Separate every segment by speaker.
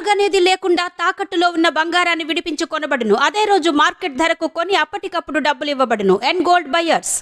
Speaker 1: అడుగనేది లేకుండా తాకట్టులో ఉన్న బంగారాన్ని విడిపించి కొనబడును అదే రోజు మార్కెట్ ధరకు కొని అప్పటికప్పుడు డబ్బులు ఇవ్వబడును. అండ్ గోల్డ్ బయర్స్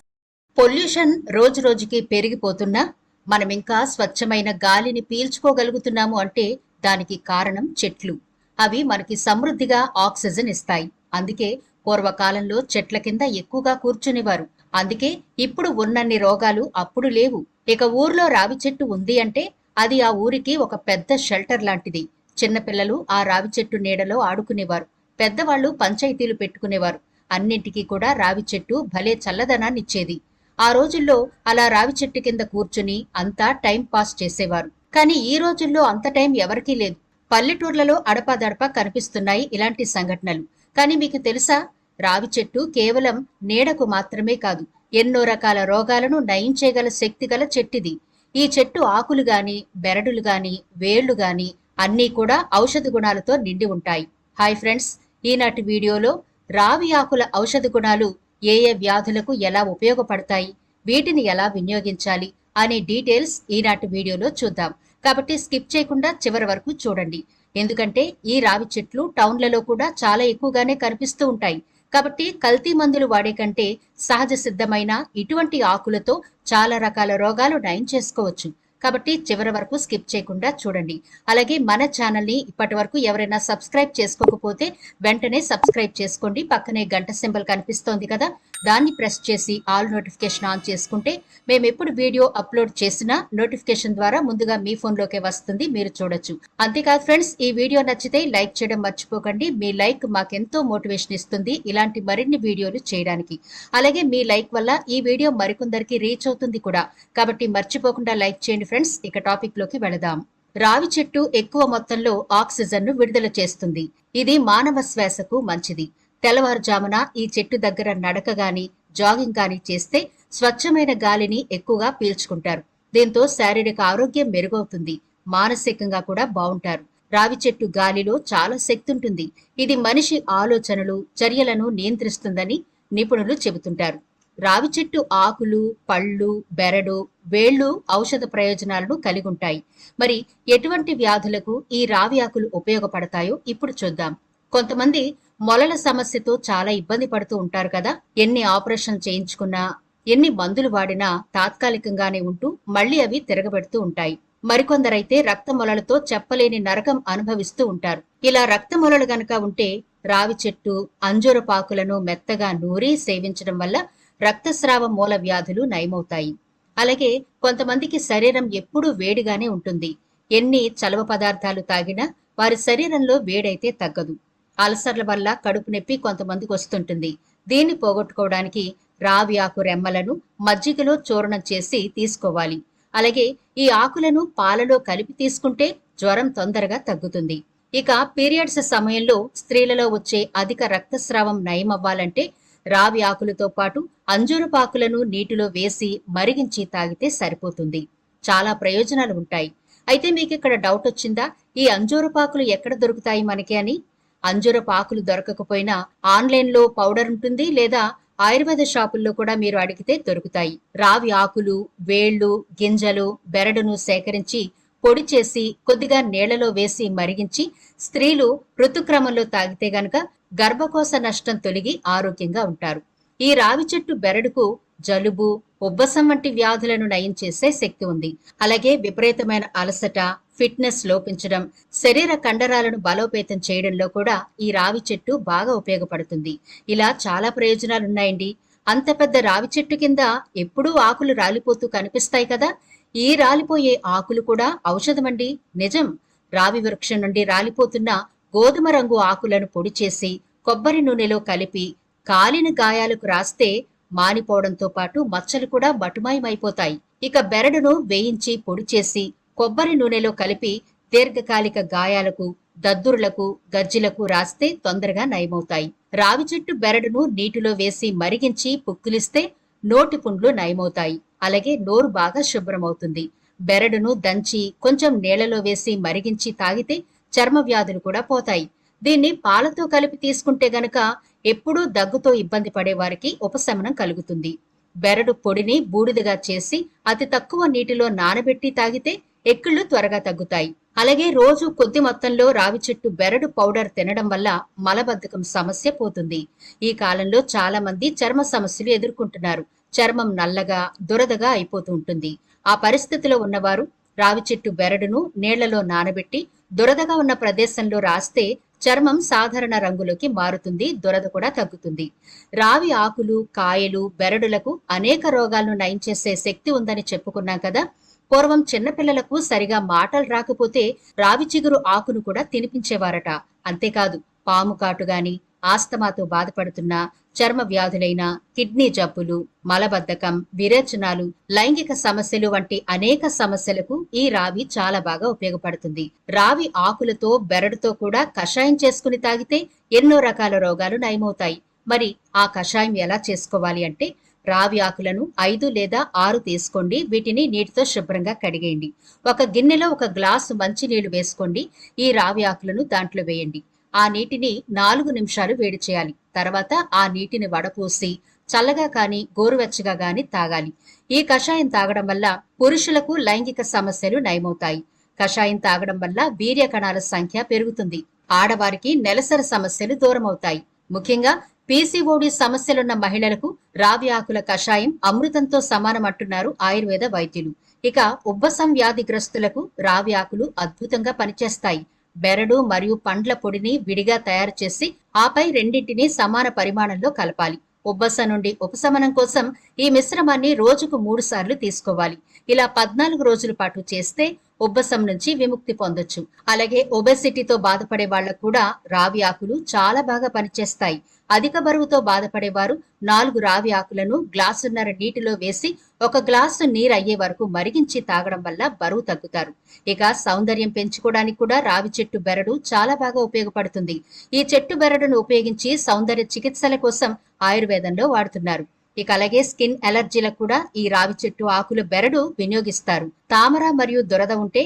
Speaker 2: పొల్యూషన్ రోజు రోజుకి పెరిగిపోతున్నా మనం ఇంకా స్వచ్ఛమైన గాలిని పీల్చుకోగలుగుతున్నాము అంటే దానికి కారణం చెట్లు. అవి మనకి సమృద్ధిగా ఆక్సిజన్ ఇస్తాయి. అందుకే పూర్వకాలంలో చెట్ల కింద ఎక్కువగా కూర్చునేవారు. అందుకే ఇప్పుడు ఉన్నన్ని రోగాలు అప్పుడు లేవు. ఇక ఊర్లో రావి చెట్టు ఉంది అంటే అది ఆ ఊరికి ఒక పెద్ద షెల్టర్ లాంటిది. చిన్నపిల్లలు ఆ రావి చెట్టు నీడలో ఆడుకునేవారు. పెద్దవాళ్ళు పంచాయతీలు పెట్టుకునేవారు. అన్నింటికీ కూడా రావి చెట్టు భలే చల్లదనాన్ని ఇచ్చేది ఆ రోజుల్లో అలా రావి చెట్టు కింద కూర్చుని అంతా టైం పాస్ చేసేవారు. కానీ ఈ రోజుల్లో అంత టైం ఎవరికీ లేదు. పల్లెటూర్లలో అడపాదడపా కనిపిస్తున్నాయి ఇలాంటి సంఘటనలు. కానీ మీకు తెలుసా? రావి చెట్టు కేవలం నీడకు మాత్రమే కాదు ఎన్నో రకాల రోగాలను నయం చేయగల శక్తి గల చెట్టిది. ఈ చెట్టు ఆకులు గాని బెరడులు గాని వేళ్ళు గాని అన్నీ కూడా ఔషధ గుణాలతో నిండి ఉంటాయి. హాయ్ ఫ్రెండ్స్ ఈనాటి వీడియోలో రావి ఆకుల ఔషధ గుణాలు ఏ ఏ వ్యాధులకు ఎలా ఉపయోగపడతాయి వీటిని ఎలా వినియోగించాలి అనే డీటెయిల్స్ ఈనాటి వీడియోలో చూద్దాం. కాబట్టి స్కిప్ చేయకుండా చివరి వరకు చూడండి. ఎందుకంటే ఈ రావి చెట్లు టౌన్లలో కూడా చాలా ఎక్కువగానే కనిపిస్తూ ఉంటాయి. కాబట్టి కల్తీ మందులు వాడే కంటే సహజ సిద్ధమైన ఇటువంటి ఆకులతో చాలా రకాల రోగాలు నయం చేసుకోవచ్చు. కాబట్టి చివరి వరకు స్కిప్ చేయకుండా చూడండి. అలాగే మన ఛానల్ని ఇప్పటి వరకు ఎవరైనా సబ్స్క్రైబ్ చేసుకోకపోతే వెంటనే సబ్స్క్రైబ్ చేసుకోండి. పక్కనే గంట సింబల్ కనిపిస్తోంది కదా దాన్ని ప్రెస్ చేసి ఆల్ నోటిఫికేషన్ ఆన్ చేసుకుంటే మేము ఎప్పుడు వీడియో అప్లోడ్ చేసినా నోటిఫికేషన్ ద్వారా ముందుగా మీ ఫోన్లోకే వస్తుంది మీరు చూడొచ్చు. అంతేకాదు ఫ్రెండ్స్ ఈ వీడియో నచ్చితే లైక్ చేయడం మర్చిపోకండి. మీ లైక్ మాకెంతో మోటివేషన్ ఇస్తుంది ఇలాంటి మరిన్ని వీడియోలు చేయడానికి. అలాగే మీ లైక్ వల్ల ఈ వీడియో మరికొందరికి రీచ్ అవుతుంది కూడా. కాబట్టి మర్చిపోకుండా లైక్ చేయండి ఫ్రెండ్స్. ఇక టాపిక్లోకి వెళదాం. రావి చెట్టు ఎక్కువ మొత్తంలో ఆక్సిజన్ను విడుదల చేస్తుంది. ఇది మానవ శ్వాసకు మంచిది. తెల్లవారుజామున ఈ చెట్టు దగ్గర నడక గాని జాగింగ్ గాని చేస్తే స్వచ్ఛమైన గాలిని ఎక్కువగా పీల్చుకుంటారు. దీంతో శారీరక ఆరోగ్యం మెరుగవుతుంది. మానసికంగా కూడా బాగుంటారు రావి చెట్టు గాలిలో చాలా శక్తి ఉంటుంది ఇది మనిషి ఆలోచనలు చర్యలను నియంత్రిస్తుందని నిపుణులు చెబుతుంటారు. రావి చెట్టు ఆకులు పళ్ళు బెరడు వేళ్ళు ఔషధ ప్రయోజనాలను కలిగి ఉంటాయి మరి ఎటువంటి వ్యాధులకు ఈ రావి ఆకులు ఉపయోగపడతాయో ఇప్పుడు చూద్దాం. కొంతమంది మొలల సమస్యతో చాలా ఇబ్బంది పడుతూ ఉంటారు కదా. ఎన్ని ఆపరేషన్ చేయించుకున్నా ఎన్ని మందులు వాడినా తాత్కాలికంగానే ఉంటూ మళ్ళీ అవి తిరగబెడుతూ ఉంటాయి. మరికొందరైతే రక్త మొలలతో చెప్పలేని నరకం అనుభవిస్తూ ఉంటారు. ఇలా రక్త మొలలు గనక ఉంటే రావి చెట్టు అంజూర పాకులను మెత్తగా నూరి సేవించడం వల్ల రక్తస్రావ మూల వ్యాధులు నయమవుతాయి. అలాగే కొంతమందికి శరీరం ఎప్పుడూ వేడిగానే ఉంటుంది. ఎన్ని చలవ పదార్థాలు తాగినా వారి శరీరంలో వేడైతే తగ్గదు. అల్సర్ల వల్ల కడుపు నొప్పి కొంతమందికి వస్తుంటుంది. దీన్ని పోగొట్టుకోవడానికి రావి ఆకు రెమ్మలను మజ్జిగలో చూర్ణం చేసి తీసుకోవాలి. అలాగే ఈ ఆకులను పాలలో కలిపి తీసుకుంటే జ్వరం తొందరగా తగ్గుతుంది. ఇక పీరియడ్స్ సమయంలో స్త్రీలలో వచ్చే అధిక రక్తస్రావం నయమవ్వాలంటే రావి ఆకులతో పాటు అంజూరపాకులను నీటిలో వేసి మరిగించి తాగితే సరిపోతుంది. చాలా ప్రయోజనాలు ఉంటాయి. అయితే మీకు ఇక్కడ డౌట్ వచ్చిందా? ఈ అంజూరపాకులు ఎక్కడ దొరుకుతాయి మనకి అని? అంజూరపాకులు దొరకకపోయినా ఆన్లైన్లో పౌడర్ ఉంటుంది లేదా ఆయుర్వేద షాపుల్లో కూడా మీరు అడిగితే దొరుకుతాయి. రావి ఆకులు వేళ్ళు గింజలు బెరడును సేకరించి పొడి చేసి కొద్దిగా నీళ్ళలో వేసి మరిగించి స్త్రీలు ఋతుక్రమంలో తాగితే గనక గర్భకోశ నష్టం తొలగి ఆరోగ్యంగా ఉంటారు. ఈ రావి చెట్టు బెరడుకు జలుబు ఉబ్బసం వంటి వ్యాధులను నయం చేసే శక్తి ఉంది. అలాగే విపరీతమైన అలసట ఫిట్నెస్ లోపించడం శరీర కండరాలను బలోపేతం చేయడంలో కూడా ఈ రావి చెట్టు బాగా ఉపయోగపడుతుంది. ఇలా చాలా ప్రయోజనాలున్నాయండి. అంత పెద్ద రావి చెట్టు కింద ఎప్పుడూ ఆకులు రాలిపోతూ కనిపిస్తాయి కదా? ఈ రాలిపోయే ఆకులు కూడా ఔషధమండి. నిజం. రావి వృక్షం నుండి రాలిపోతున్న గోధుమ రంగు ఆకులను పొడి చేసి కొబ్బరి నూనెలో కలిపి కాలిన గాయాలకు రాస్తే మానిపోవడంతో పాటు మచ్చలు కూడా మటుమాయమైపోతాయి. ఇక బెరడును వేయించి పొడి చేసి కొబ్బరి నూనెలో కలిపి దీర్ఘకాలిక గాయాలకు దద్దురులకు గజ్జిలకు రాస్తే తొందరగా నయమవుతాయి. రావి చెట్టు బెరడును నీటిలో వేసి మరిగించి పుక్కిలిస్తే నోటి పుండ్లు నయమవుతాయి. అలాగే నోరు బాగా శుభ్రమవుతుంది. బెరడును దంచి కొంచెం నీళ్ళలో వేసి మరిగించి తాగితే చర్మ వ్యాధులు కూడా పోతాయి. దీన్ని పాలతో కలిపి తీసుకుంటే గనక ఎప్పుడూ దగ్గుతో ఇబ్బంది పడే వారికి ఉపశమనం కలుగుతుంది. బెరడు పొడిని బూడిదగా చేసి అతి తక్కువ నీటిలో నానబెట్టి తాగితే ఎక్కిళ్ళు త్వరగా తగ్గుతాయి. అలాగే రోజు కొద్ది మొత్తంలో రావి చెట్టు బెరడు పౌడర్ తినడం వల్ల మలబద్ధకం సమస్య పోతుంది. ఈ కాలంలో చాలా మంది చర్మ సమస్యలు ఎదుర్కొంటున్నారు. చర్మం నల్లగా దురదగా అయిపోతూ ఉంటుంది. ఆ పరిస్థితిలో ఉన్నవారు రావి చెట్టు బెరడును నీళ్ళలో నానబెట్టి దురదగా ఉన్న ప్రదేశంలో రాస్తే చర్మం సాధారణ రంగులోకి మారుతుంది దురద కూడా తగ్గుతుంది. రావి ఆకులు కాయలు బెరడులకు అనేక రోగాలను నయం చేసే శక్తి ఉందని చెప్పుకున్నాం కదా. పూర్వం చిన్నపిల్లలకు సరిగా మాటలు రాకపోతే రావి చిగురు ఆకును కూడా తినిపించేవారట. అంతేకాదు పాము కాటు గాని ఆస్తమాతో బాధపడుతున్న చర్మ వ్యాధులైన కిడ్నీ జబ్బులు మలబద్ధకం విరేచనాలు లైంగిక సమస్యలు వంటి అనేక సమస్యలకు ఈ రావి చాలా బాగా ఉపయోగపడుతుంది. రావి ఆకులతో బెరడుతో కూడా కషాయం చేసుకుని తాగితే ఎన్నో రకాల రోగాలు నయమవుతాయి. మరి ఆ కషాయం ఎలా చేసుకోవాలి అంటే రావి ఆకులను ఐదు లేదా ఆరు తీసుకోండి. వీటిని నీటితో శుభ్రంగా కడిగేయండి. ఒక గిన్నెలో ఒక గ్లాసు మంచినీళ్ళు వేసుకోండి. ఈ రావి ఆకులను దాంట్లో వేయండి. ఆ నీటిని నాలుగు నిమిషాలు వేడి చేయాలి. తర్వాత ఆ నీటిని వడపోసి చల్లగా కానీ గోరువెచ్చగా గాని తాగాలి. ఈ కషాయం తాగడం వల్ల పురుషులకు లైంగిక సమస్యలు నయమవుతాయి. కషాయం తాగడం వల్ల వీర్య కణాల సంఖ్య పెరుగుతుంది. ఆడవారికి నెలసరి సమస్యలు దూరమవుతాయి. ముఖ్యంగా పీసీఓడి సమస్యలున్న మహిళలకు రావి ఆకుల కషాయం అమృతంతో సమానం అంటున్నారు ఆయుర్వేద వైద్యులు. ఇక ఉబ్బసం వ్యాధిగ్రస్తులకు రావి ఆకులు అద్భుతంగా పనిచేస్తాయి. బెరడు మరియు పండ్ల పొడిని విడిగా తయారు చేసి ఆపై రెండింటిని సమాన పరిమాణంలో కలపాలి. ఉబ్బసం నుండి ఉపశమనం కోసం ఈ మిశ్రమాన్ని రోజుకు మూడు సార్లు తీసుకోవాలి. ఇలా పద్నాలుగు రోజుల పాటు చేస్తే ఉబ్బసం నుంచి విముక్తి పొందొచ్చు. అలాగే ఒబెసిటీతో బాధపడే వాళ్ళకు కూడా రావి ఆకులు చాలా బాగా పనిచేస్తాయి. అధిక బరువుతో బాధపడేవారు నాలుగు రావి ఆకులను గ్లాసున్నర నీటిలో వేసి ఒక గ్లాసు నీరు అయ్యే వరకు మరిగించి తాగడం వల్ల బరువు తగ్గుతారు. ఇక సౌందర్యం పెంచుకోవడానికి కూడా రావి చెట్టు బెరడు చాలా బాగా ఉపయోగపడుతుంది. ఈ చెట్టు బెరడును ఉపయోగించి సౌందర్య చికిత్సల కోసం ఆయుర్వేదంలో వాడుతున్నారు. ఇక అలాగే స్కిన్ ఎలర్జీలకు కూడా ఈ రావి చెట్టు ఆకుల బెరడు వినియోగిస్తారు. తామర మరియు దురద ఉంటే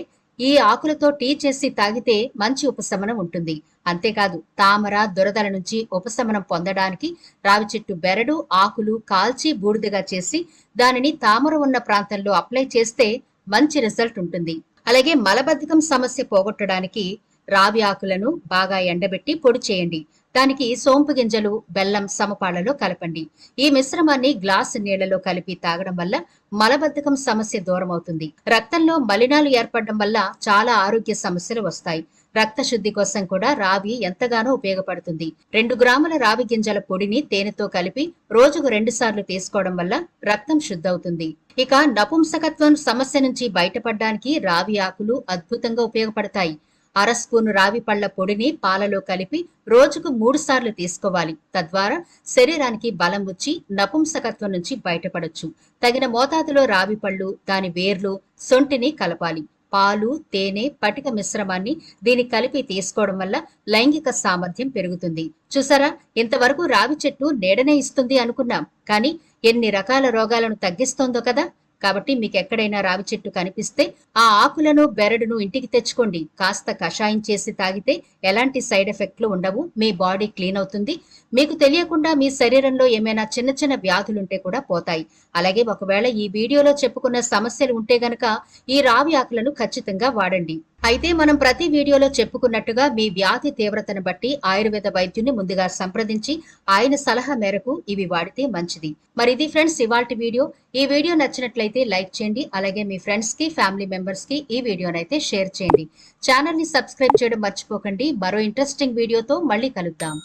Speaker 2: ఈ ఆకులతో టీ చేసి తాగితే మంచి ఉపశమనం ఉంటుంది. అంతేకాదు తామర దురదల నుంచి ఉపశమనం పొందడానికి రావి చెట్టు బెరడు ఆకులు కాల్చి బూడిదగా చేసి దానిని తామర ఉన్న ప్రాంతంలో అప్లై చేస్తే మంచి రిజల్ట్ ఉంటుంది. అలాగే మలబద్ధకం సమస్య పోగొట్టడానికి రావి ఆకులను బాగా ఎండబెట్టి పొడి చేయండి. దానికి సోంపు గింజలు బెల్లం సమపాళ్ళలో కలపండి. ఈ మిశ్రమాన్ని గ్లాసు నీళ్ళలో కలిపి తాగడం వల్ల మలబద్ధకం సమస్య దూరం అవుతుంది రక్తంలో మలినాలు ఏర్పడడం వల్ల చాలా ఆరోగ్య సమస్యలు వస్తాయి. రక్త శుద్ధి కోసం కూడా రావి ఎంతగానో ఉపయోగపడుతుంది. రెండు గ్రాముల రావి గింజల పొడిని తేనెతో కలిపి రోజుకు రెండు సార్లు తీసుకోవడం వల్ల రక్తం శుద్ధవుతుంది. ఇక నపుంసకత్వం సమస్య నుంచి బయటపడడానికి రావి ఆకులు అద్భుతంగా ఉపయోగపడతాయి. అర స్పూను రావి పళ్ళ పొడిని పాలలో కలిపి రోజుకు మూడు సార్లు తీసుకోవాలి. తద్వారా శరీరానికి బలం వచ్చి నపుంసకత్వం నుంచి బయటపడొచ్చు. తగిన మోతాదులో రావి పళ్ళు దాని వేర్లు సొంటిని కలపాలి. పాలు తేనె పటిక మిశ్రమాన్ని దీని కలిపి తీసుకోవడం వల్ల లైంగిక సామర్థ్యం పెరుగుతుంది. చూసారా? ఇంతవరకు రావి చెట్టు నీడనే ఇస్తుంది అనుకున్నాం. కానీ ఎన్ని రకాల రోగాలను తగ్గిస్తోందో కదా! కాబట్టి మీకు ఎక్కడైనా రావి చెట్టు కనిపిస్తే ఆ ఆకులను బెరడును ఇంటికి తెచ్చుకోండి. కాస్త కషాయం చేసి తాగితే ఎలాంటి సైడ్ ఎఫెక్ట్లు ఉండవు. మీ బాడీ క్లీన్ అవుతుంది. మీకు తెలియకుండా మీ శరీరంలో ఏమైనా చిన్న చిన్న వ్యాధులుంటే కూడా పోతాయి. అలాగే ఒకవేళ ఈ వీడియోలో చెప్పుకున్న సమస్యలు ఉంటే గనక ఈ రావి ఆకులను ఖచ్చితంగా వాడండి. అయితే మనం ప్రతి వీడియోలో చెప్పుకున్నట్టుగా మీ వ్యాధి తీవ్రతను బట్టి ఆయుర్వేద వైద్యుని ముందుగా సంప్రదించి ఆయన సలహా మేరకు ఇవి వాడితే మంచిది. మరి ఇది ఫ్రెండ్స్ ఇవాల్టి వీడియో. ఈ వీడియో నచ్చినట్లయితే లైక్ చేయండి. అలాగే మీ ఫ్రెండ్స్కి ఫ్యామిలీ మెంబర్స్కి ఈ వీడియోనైతే షేర్ చేయండి. ఛానల్ని సబ్స్క్రైబ్ చేయడం మర్చిపోకండి. మరో ఇంట్రెస్టింగ్ వీడియోతో మళ్ళీ కలుద్దాం.